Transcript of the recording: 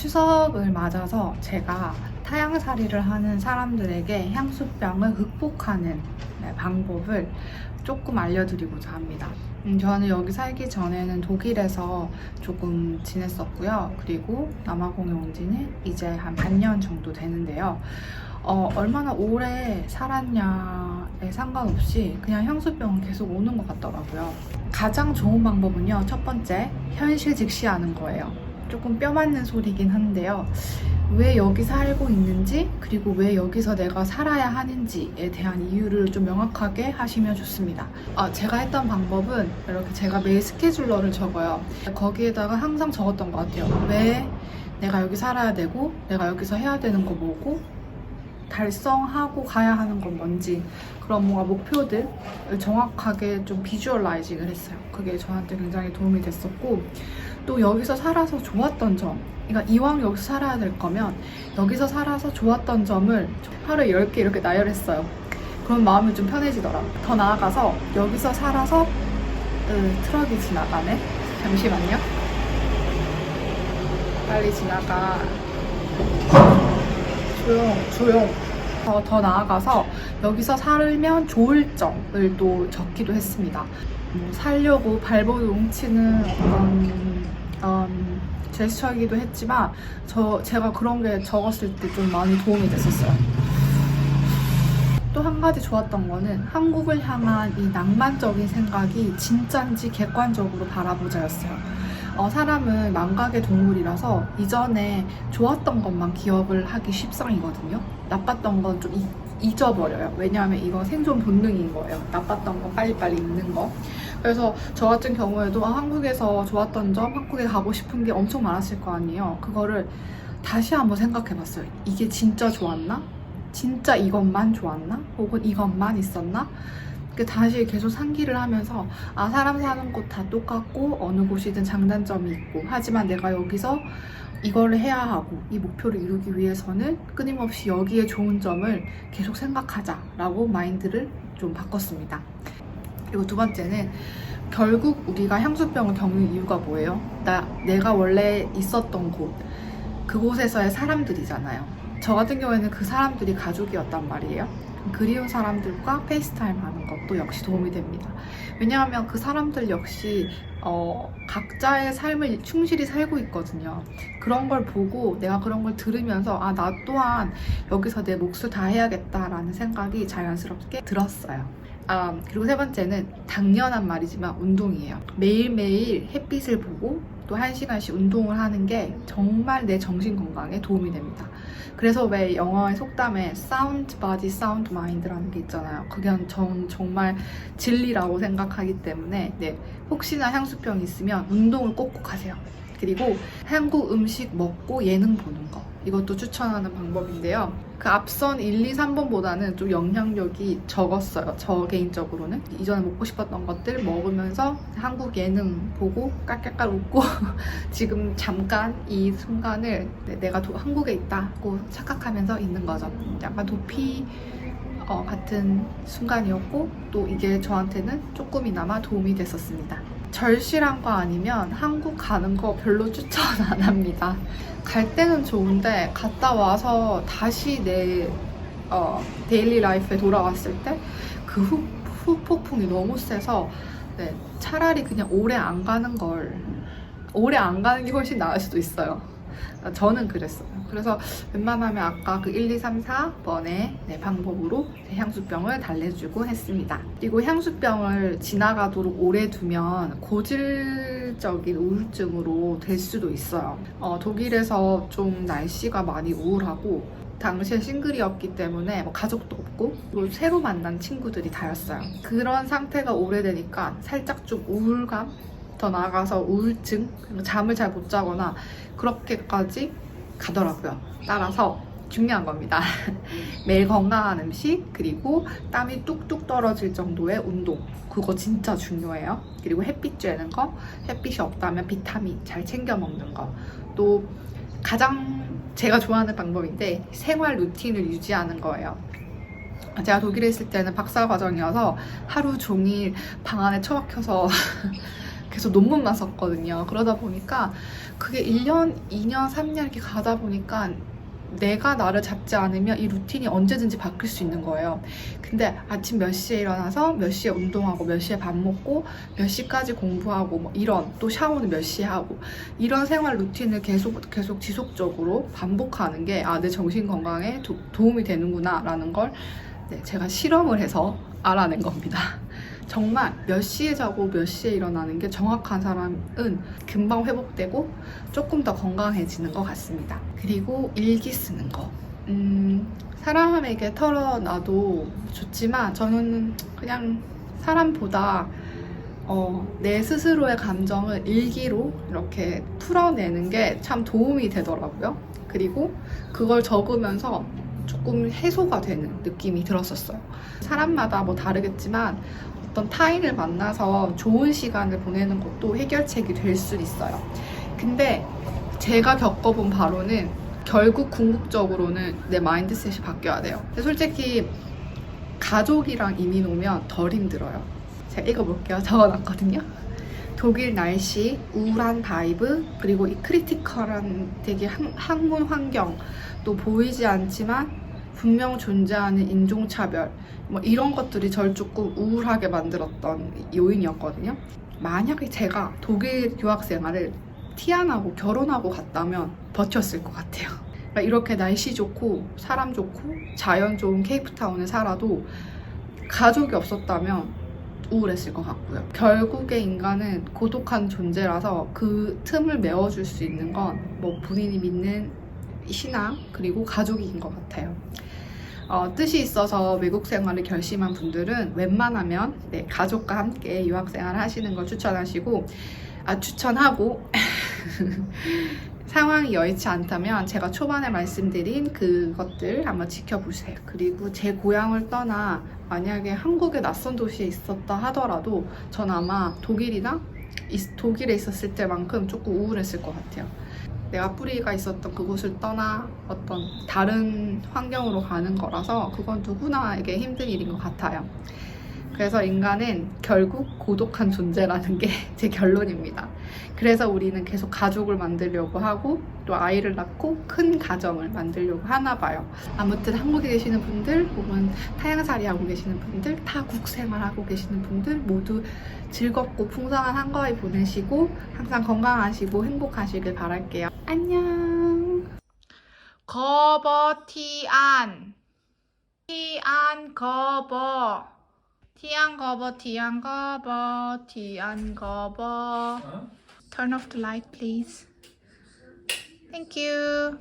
추석을 맞아서 제가 타향살이를 하는 사람들에게 향수병을 극복하는 네, 방법을 조금 알려드리고자 합니다. 음, 저는 여기 살기 전에는 독일에서 조금 지냈었고요. 그리고 남아공에 온 지는 이제 한 반년 정도 되는데요. 어, 얼마나 오래 살았냐에 상관없이 그냥 향수병은 계속 오는 것 같더라고요. 가장 좋은 방법은요. 첫 번째, 현실 직시하는 거예요. 조금 뼈 맞는 소리긴 한데요. 왜 여기 살고 있는지, 그리고 왜 여기서 내가 살아야 하는지에 대한 이유를 좀 명확하게 하시면 좋습니다. 아, 제가 했던 방법은 이렇게 제가 매일 스케줄러를 적어요. 거기에다가 항상 적었던 것 같아요. 왜 내가 여기 살아야 되고, 내가 여기서 해야 되는 거 뭐고, 달성하고 가야 하는 건 뭔지 그런 뭔가 목표들을 정확하게 좀 비주얼라이징을 했어요. 그게 저한테 굉장히 도움이 됐었고 또 여기서 살아서 좋았던 점 그러니까 이왕 여기서 살아야 될 거면 여기서 살아서 좋았던 점을 하루에 10개 이렇게 나열했어요. 그럼 마음이 좀 편해지더라고요. 더 나아가서 여기서 살아서 으, 트럭이 지나가네. 잠시만요. 빨리 지나가. 조용, 조용. 더, 더 나아가서 여기서 살면 좋을 점을 또 적기도 했습니다. 뭐 살려고 발버둥 뭉치는 어떤 음, 제스처이기도 했지만 저 제가 그런 게 적었을 때 좀 많이 도움이 됐었어요. 또 한 가지 좋았던 거는 한국을 향한 이 낭만적인 생각이 진짠지 객관적으로 바라보자였어요. 어, 사람은 망각의 동물이라서 이전에 좋았던 것만 기억을 하기 쉽상이거든요. 나빴던 건 좀 잊어버려요. 왜냐하면 이건 생존 본능인 거예요. 나빴던 거 빨리빨리 잊는 거. 그래서 저 같은 경우에도 아, 한국에서 좋았던 점, 한국에 가고 싶은 게 엄청 많았을 거 아니에요. 그거를 다시 한번 생각해 봤어요. 이게 진짜 좋았나? 진짜 이것만 좋았나? 혹은 이것만 있었나? 그 다시 계속 상기를 하면서 아 사람 사는 곳 다 똑같고 어느 곳이든 장단점이 있고 하지만 내가 여기서 이거를 해야 하고 이 목표를 이루기 위해서는 끊임없이 여기에 좋은 점을 계속 생각하자라고 마인드를 좀 바꿨습니다. 그리고 두 번째는 결국 우리가 향수병을 겪는 이유가 뭐예요? 나 내가 원래 있었던 곳 그곳에서의 사람들이잖아요. 저 같은 경우에는 그 사람들이 가족이었단 말이에요. 그리운 사람들과 페이스타임 하는 것도 역시 도움이 됩니다. 왜냐하면 그 사람들 역시 어, 각자의 삶을 충실히 살고 있거든요. 그런 걸 보고 내가 그런 걸 들으면서 아, 나 또한 여기서 내 몫을 다 해야겠다라는 생각이 자연스럽게 들었어요. 아, 그리고 세 번째는 당연한 말이지만 운동이에요. 매일매일 햇빛을 보고 또한 시간씩 운동을 하는 게 정말 내 정신 건강에 도움이 됩니다. 그래서 왜 영어의 속담에 sound body, sound mind라는 게 있잖아요. 그게 전 정말 진리라고 생각하기 때문에 네, 혹시나 향수병이 있으면 운동을 꼭꼭 하세요. 그리고 한국 음식 먹고 예능 보는 거 이것도 추천하는 방법인데요. 그 앞선 1, 2, 3번보다는 좀 영향력이 적었어요. 저 개인적으로는 이전에 먹고 싶었던 것들 먹으면서 한국 예능 보고 깔깔깔 웃고 지금 잠깐 이 순간을 네, 내가 도- 한국에 있다고 착각하면서 있는 거죠. 약간 도피 어, 같은 순간이었고 또 이게 저한테는 조금이나마 도움이 됐었습니다. 절실한 거 아니면 한국 가는 거 별로 추천 안 합니다. 갈 때는 좋은데 갔다 와서 다시 내 어, 데일리 라이프에 돌아왔을 때 그 후, 후폭풍이 너무 세서 네, 차라리 그냥 오래 안 가는 걸 오래 안 가는 게 훨씬 나을 수도 있어요. 저는 그랬어요. 그래서 웬만하면 아까 그 1, 2, 3, 4번의 방법으로 제 향수병을 달래주고 했습니다. 그리고 향수병을 지나가도록 오래 두면 고질적인 우울증으로 될 수도 있어요. 어, 독일에서 좀 날씨가 많이 우울하고 당시에 싱글이었기 때문에 뭐 가족도 없고 새로 만난 친구들이 다였어요. 그런 상태가 오래되니까 살짝 좀 우울감 더 나아가서 우울증, 잠을 잘 못 자거나 그렇게까지 가더라고요. 따라서 중요한 겁니다. 매일 건강한 음식, 그리고 땀이 뚝뚝 떨어질 정도의 운동. 그거 진짜 중요해요. 그리고 햇빛 쬐는 거, 햇빛이 없다면 비타민 잘 챙겨 먹는 거. 또 가장 제가 좋아하는 방법인데 생활 루틴을 유지하는 거예요. 제가 독일에 있을 때는 박사 과정이어서 하루 종일 방 안에 처박혀서 계속 논문만 썼거든요. 그러다 보니까 그게 1년, 2년, 3년 이렇게 가다 보니까 내가 나를 잡지 않으면 이 루틴이 언제든지 바뀔 수 있는 거예요. 근데 아침 몇 시에 일어나서 몇 시에 운동하고 몇 시에 밥 먹고 몇 시까지 공부하고 뭐 이런 또 샤워는 몇 시에 하고 이런 생활 루틴을 계속 계속 지속적으로 반복하는 게 아 내 정신 건강에 도, 도움이 되는구나라는 걸 네, 제가 실험을 해서 알아낸 겁니다. 정말 몇 시에 자고 몇 시에 일어나는 게 정확한 사람은 금방 회복되고 조금 더 건강해지는 것 같습니다. 그리고 일기 쓰는 거. 음, 사람에게 털어놔도 좋지만 저는 그냥 사람보다 어, 내 스스로의 감정을 일기로 이렇게 풀어내는 게 참 도움이 되더라고요. 그리고 그걸 적으면서 조금 해소가 되는 느낌이 들었었어요. 사람마다 뭐 다르겠지만 어떤 타인을 만나서 좋은 시간을 보내는 것도 해결책이 될 수 있어요. 근데 제가 겪어본 바로는 결국 궁극적으로는 내 마인드셋이 바뀌어야 돼요. 근데 솔직히 가족이랑 이민 오면 덜 힘들어요. 제가 읽어볼게요. 적어놨거든요. 독일 날씨, 우울한 바이브, 그리고 이 크리티컬한 되게 학- 학문 환경, 또 보이지 않지만 분명 존재하는 인종차별, 뭐 이런 것들이 절 조금 우울하게 만들었던 요인이었거든요. 만약에 제가 독일 유학 생활을 티안 하고 결혼하고 갔다면 버텼을 것 같아요. 그러니까 이렇게 날씨 좋고 사람 좋고 자연 좋은 케이프타운에 살아도 가족이 없었다면 우울했을 것 같고요. 결국에 인간은 고독한 존재라서 그 틈을 메워줄 수 있는 건 뭐 본인이 믿는 신앙 그리고 가족인 것 같아요. 어, 뜻이 있어서 외국 생활을 결심한 분들은 웬만하면 네, 가족과 함께 유학 생활을 하시는 걸 추천하시고 아 추천하고 상황이 여의치 않다면 제가 초반에 말씀드린 그것들 한번 지켜보세요. 그리고 제 고향을 떠나 만약에 한국의 낯선 도시에 있었다 하더라도 전 아마 독일이나 있- 독일에 있었을 때만큼 조금 우울했을 것 같아요. 내가 뿌리가 있었던 그곳을 떠나 어떤 다른 환경으로 가는 거라서 그건 누구나에게 힘든 일인 것 같아요. 그래서 인간은 결국 고독한 존재라는 게 제 결론입니다. 그래서 우리는 계속 가족을 만들려고 하고 또 아이를 낳고 큰 가정을 만들려고 하나 봐요. 아무튼 한국에 계시는 분들 혹은 타향살이 하고 계시는 분들 타국 생활하고 계시는 분들 모두 즐겁고 풍성한 한가위 보내시고 항상 건강하시고 행복하시길 바랄게요. 안녕. 거버 티안 티안 거버 티안 거버 티안 거버 티안 거버 Turn off the light please. Thank you.